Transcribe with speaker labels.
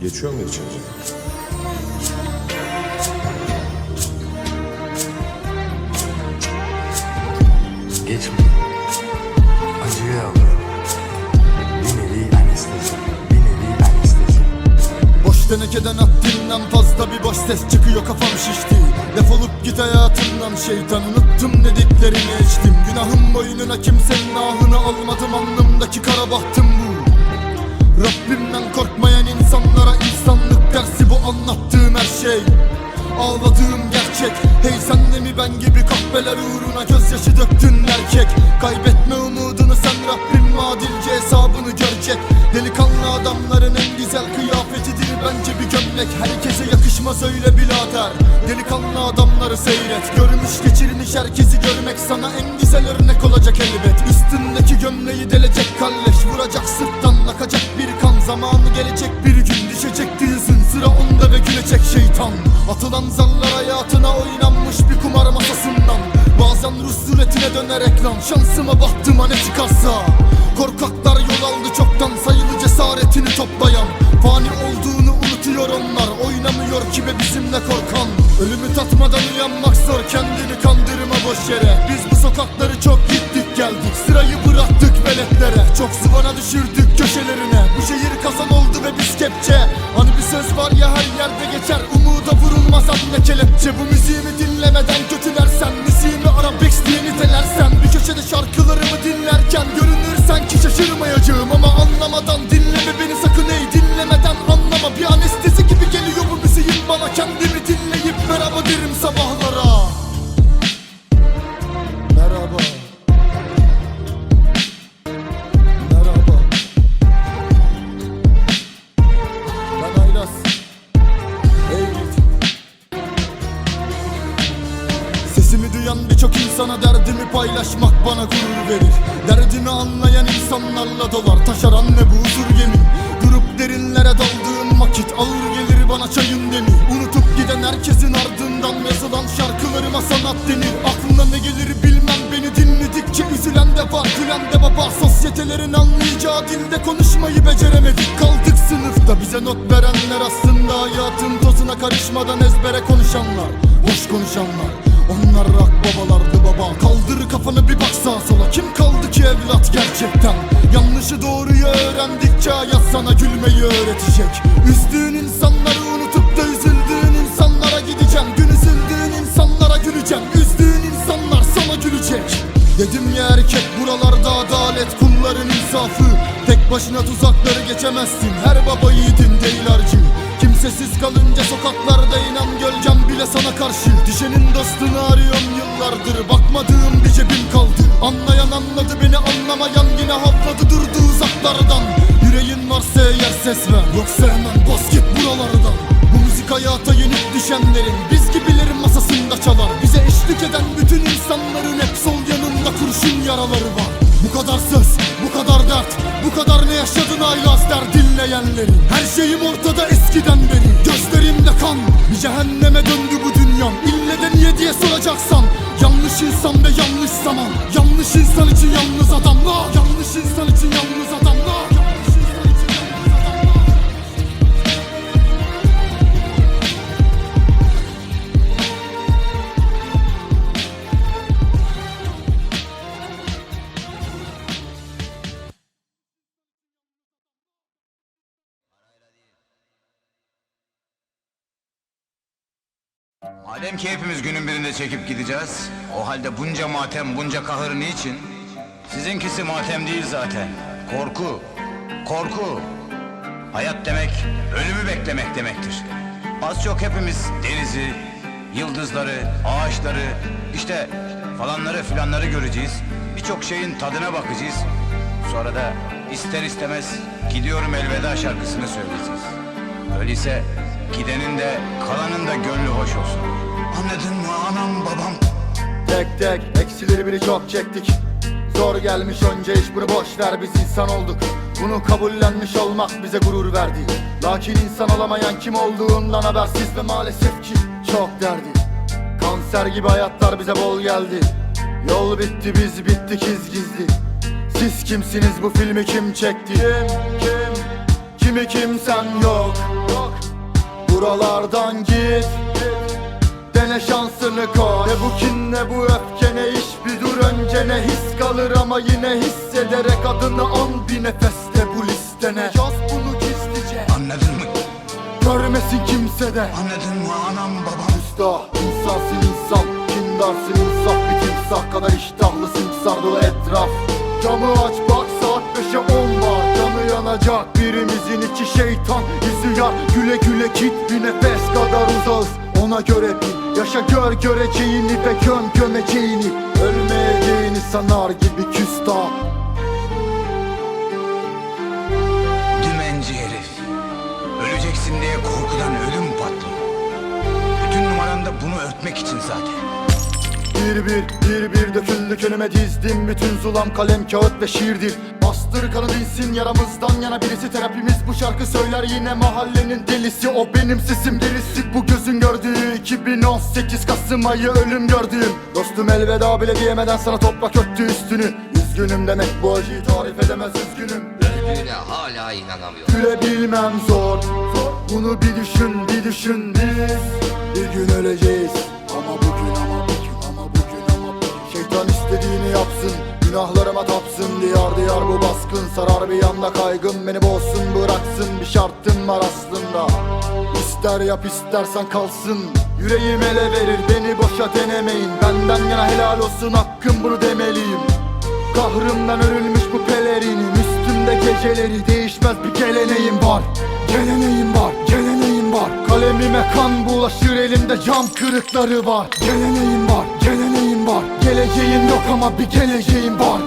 Speaker 1: Geçiyor mu içince?
Speaker 2: Geçme. Acıyı. Bir nevi anestezi. Bir nevi anestezi.
Speaker 3: Boş tenekeden haddimden fazla bir boş ses çıkıyor kafam şişti Defolup git hayatımdan şeytan unuttum dediklerini içtim Günahım boynuna kimsenin ahını almadım alnımdaki kara bahtım bu Rabbimden korkmayan insanlara insanlık dersi bu anlattığım her şey. Ağladığım gerçek Hey sen de mi ben gibi kahveler uğruna gözyaşı döktün erkek? Kaybetme umudunu sen Rabbim adilce hesabını görecek. Delikanlı adamların en güzel kıyafetidir bence bir gömlek. Herkese yakışmaz öyle birader. Delikanlı adamları seyret Görmüş Zamanı gelecek bir gün. Düşecek yüzün Sıra onda ve gülecek şeytan. Atılan zarlar hayatına oynanmış bir kumar masasından. Bazen Rus suretine dönerek lan Şansıma baktım ne çıkarsa. Korkaklar yol aldı çoktan sayılı cesaretini toplayan. Fani olduğunu unutuyor onlar Oynamıyor ki be bizimle korkan. Ölümü tatmadan uyanmak zor kendini kandırma boş yere. Biz bu sokakları çok gittik geldik. Sırayı bıraktık veletlere. Çok zıvana düşürdük şaşırmayacağım Ama anlamadan bana gurur verir. Derdimi anlayan insanlarla dolar taşaran ne bu huzur gemi Durup derinlere daldığım vakit ağır gelir bana çayın demi Unutup giden herkesin ardından yazılan şarkılarıma sanat denir. Aklına ne gelir bilmem beni dinledikçe üzülen de var gülen de baba. Sosyetelerin anlayacağı dilde konuşmayı beceremedik. Kaldık sınıfta bize not verenler aslında hayatın tozuna karışmadan ezbere konuşanlar Boş konuşanlar. Onlar rak kafanı bir bak sağa sola. Kim kaldı ki evlat gerçekten? Yanlışı doğruyu öğrendikçe hayat sana gülmeyi öğretecek. Üzdüğün insanları unutup da üzüldüğün insanlara gideceğim. Gün üzüldüğün insanlara güleceğim. Üzdüğün insanlar sana gülecek. Dedim ya erkek buralarda adalet kulların insafı. Tek başına tuzakları geçemezsin. Her baba yiğidin değil harcı Kimsesiz kalınca sokaklarda inan gölgem bile sana karşı. Düşenin dostunu arıyorum ver Yoksa hemen bas git buralardan. Bu müzik hayata yenik düşenlerin Biz gibilerin masasında çalar Bize eşlik eden bütün insanların hep sol yanında kurşun yaraları var. Bu kadar söz, bu kadar dert Bu kadar ne yaşadın aylaz der dinleyenlerin. Her şeyim ortada eskiden beri. Gözlerimde kan Bir cehenneme döndü bu dünyam. İlle de niye diye soracaksan Yanlış insan ve yanlış zaman. Yanlış insan için yalnız adamlar Yanlış insan için yalnız
Speaker 4: Madem ki hepimiz günün birinde çekip gideceğiz, o halde bunca matem, bunca kahır niçin? Sizinkisi matem değil zaten. Korku, korku. Hayat demek, ölümü beklemek demektir. Az çok hepimiz denizi, yıldızları, ağaçları, işte falanları filanları göreceğiz. Birçok şeyin tadına bakacağız. Sonra da ister istemez gidiyorum elveda şarkısını söyleyeceğiz. Öyleyse gidenin de kalanın da gönlü hoş olsun. Anladın mı anam babam?
Speaker 3: Tek tek eksileri biri çok çektik. Zor gelmiş önce iş bunu boş ver biz insan olduk. Bunu kabullenmiş olmak bize gurur verdi. Lakin insan olamayan kim olduğundan habersiz ve maalesef ki çok derdi. Kanser gibi hayatlar bize bol geldi. Yol bitti biz bittik iz gizli. Siz kimsiniz bu filmi kim çekti? Kim kim? Kimi kimsen yok Buralardan git. Dene şansını koy. Ne bu kin ne bu öfke ne iş. Bir dur önce ne his kalır ama yine hissederek adını an. Bir nefeste bu listene. Yaz bunu gizlice.
Speaker 4: Anladın mı?
Speaker 3: Görmesin kimse de.
Speaker 4: Anladın mı anam babam?
Speaker 3: Usta insansın insan. Kindarsın insaf. Bir timsah kadar iştahlısın sardığı etraf. Camı aç bak saat 5'e 10 var yanacak birimizin içi şeytan Yüzü yar güle güle git bir nefes kadar uzağız Ona göre bil yaşa gör göreceğini ve göm gömeceğini Ölmeyeceğini sanar gibi küstah
Speaker 4: Dümenci herif. Öleceksin diye korkudan ödüm patlıyor. Bütün numaran da bunu örtmek için zaten.
Speaker 3: Bir bir bir bir döküldük önüme dizdim Bütün zulam kalem kağıt ve şiirdir Bastır kanı dinsin yaramızdan yana birisi. Terapimiz bu şarkı söyler yine mahallenin delisi. O benim sesim delisi bu gözün gördüğü 2018 Kasım ayı ölüm gördüğüm. Dostum elveda bile diyemeden sana toprak öttü üstünü. Üzgünüm demek bu acıyı tarif edemez üzgünüm.
Speaker 1: Öldüğüne hala inanamıyorum.
Speaker 3: Gülebilmem zor. Bunu bir düşün bir düşün biz. Bir gün öleceğiz. Ama bugün ama bugün ama bugün ama bugün. Şeytan istediğini yapsın Günahlarıma tapsın Diyar diyar bu baskın. Sarar bir yanda kaygım Beni boğsun bıraksın. Bir şartım var aslında. İster yap istersen kalsın. Yüreğim ele verir Beni boşa denemeyin. Benden yana helal olsun Hakkım bunu demeliyim. Kahrımdan örülmüş bu pelerinim. Üstümde geceleri değişmez bir geleneğim var. Geleneğim var, geleneğim var. Kalemime kan bulaşır elimde cam kırıkları var. Geleneğim var, geleneğim var. Geleceğim yok ama bir geleceğim var